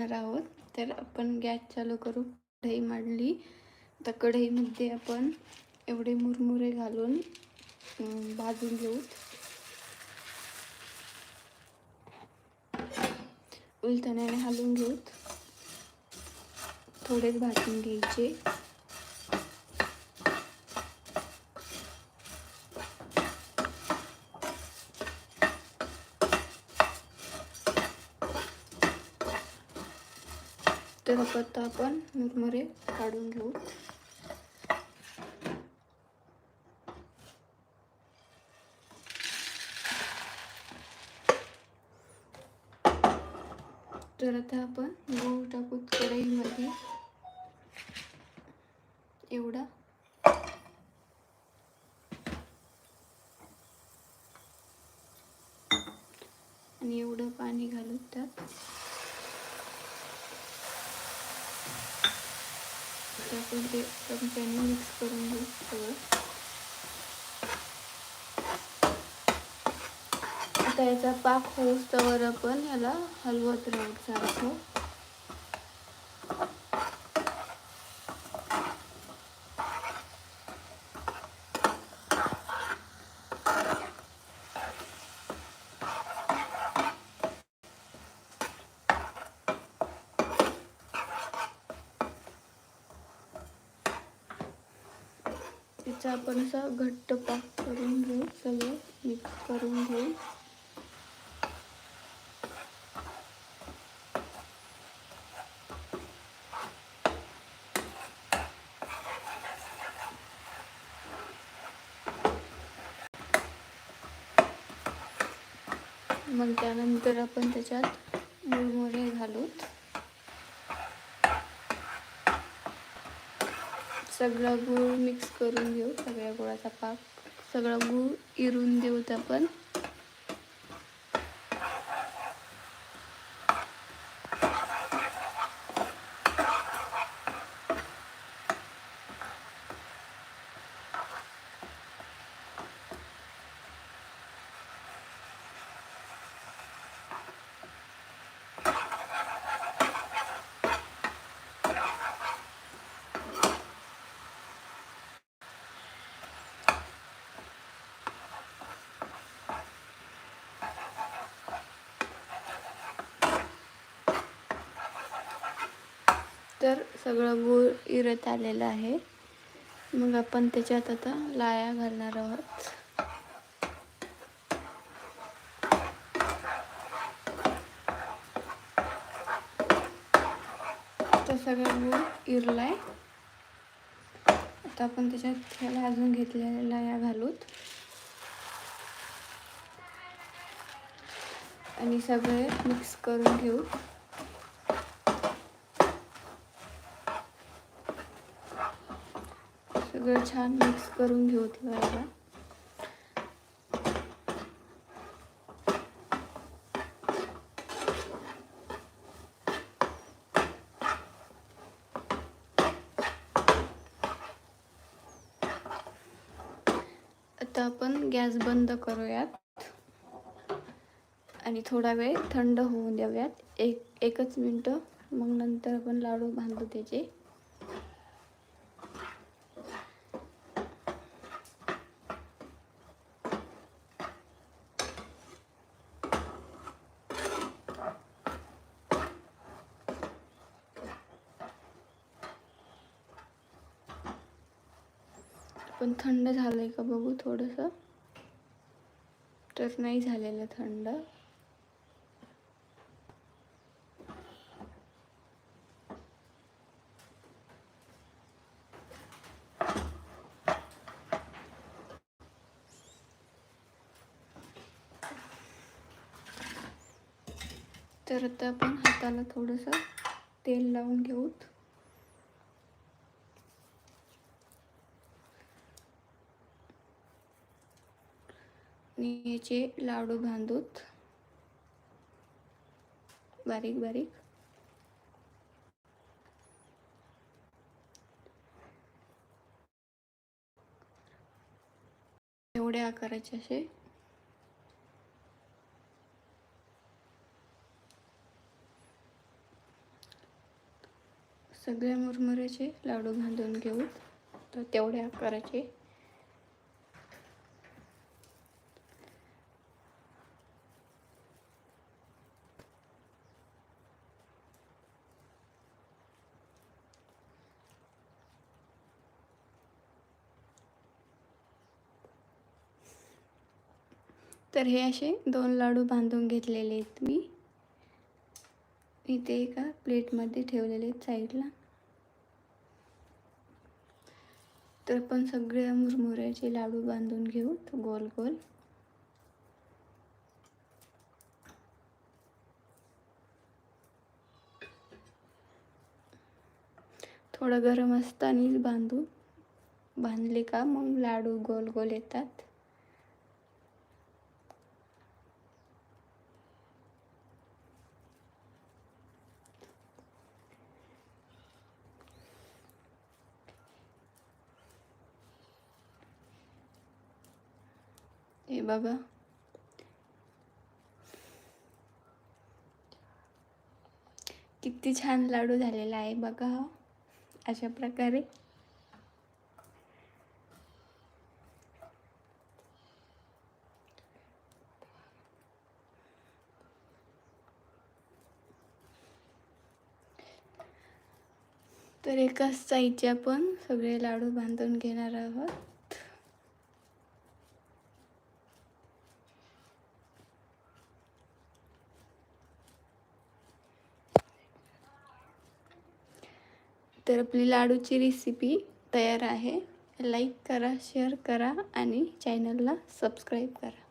करणार आहोत. तर आपण गॅस चालू करू. कढई मांडली. तर कढईमध्ये आपण एवढे मुरमुरे घालून भाजून घेऊ. उलथण्याने हलवून घेऊत थोडेच भाजून घ्यायचे. त्याचा पत्ता आपण मुरमुरे काढून घेऊ. तर आता आपण गहू टाकू कढईमध्ये. एवढा. आणि एवढं पाणी घालू त्यात आता आपण ते चमच्याने मिक्स करून घेऊ सगळं आता याचा पाक होऊस तर आपण याला हलवत राहू सारखं याचा आपण असा घट्ट पाक करून घेऊ सगळं मिक्स करून घेऊ. मग त्यानंतर आपण त्याच्यात मुरमुरे घालूत. सगळा गूळ मिक्स करून घेऊ सगळ्या गुळाचा पाक सगळा गूळ इरून देऊत आपण. तर सगळं गूळ इरत आलेलं आहे. मग आपण त्याच्यात आता लाया घालणार आहोत. तर सगळं गूळ इरलाय. आता आपण त्याच्यात ह्याला अजून घेतलेल्या लाया घालूत. आणि सगळे मिक्स करून घेऊ. सगळं छान मिक्स करून घेऊ याला आता आपण गॅस बंद करूयात. आणि थोडा वेळ थंड होऊन द्याव्यात. एक एकच मिनटं. मग नंतर आपण लाडू बांधू त्याचे. पण थंड झालं आहे का बघू थोडंसं. तर नाही झालेलं थंड. तर आता आपण हाताला थोडंसं तेल लावून घेऊत. आणि याचे लाडू बांधूत. बारीक बारीक. एवढ्या आकाराचे असे. सगळ्या मुरमुऱ्याचे लाडू बांधून घेऊ तर तेवढ्या आकाराचे. तर हे असे दोन लाडू बांधून घेतलेले आहेत मी. इथे एका प्लेटमध्ये ठेवलेले आहेत साईडला. तर आपण सगळ्या मुरमुऱ्याचे लाडू बांधून घेऊ गोल गोल. थोडं गरम असतानाच बांधू. बांधले का मग लाडू गोल गोल येतात. हे बघा किती छान लाडू झालेला आहे बघा हा. अशा प्रकारे. तर एकाच साईडचे आपण सगळे लाडू बांधून घेणार आहोत. तर आपली लाडूची रेसिपी तयार आहे. लाईक करा शेअर करा आणि चॅनलला सबस्क्राईब करा.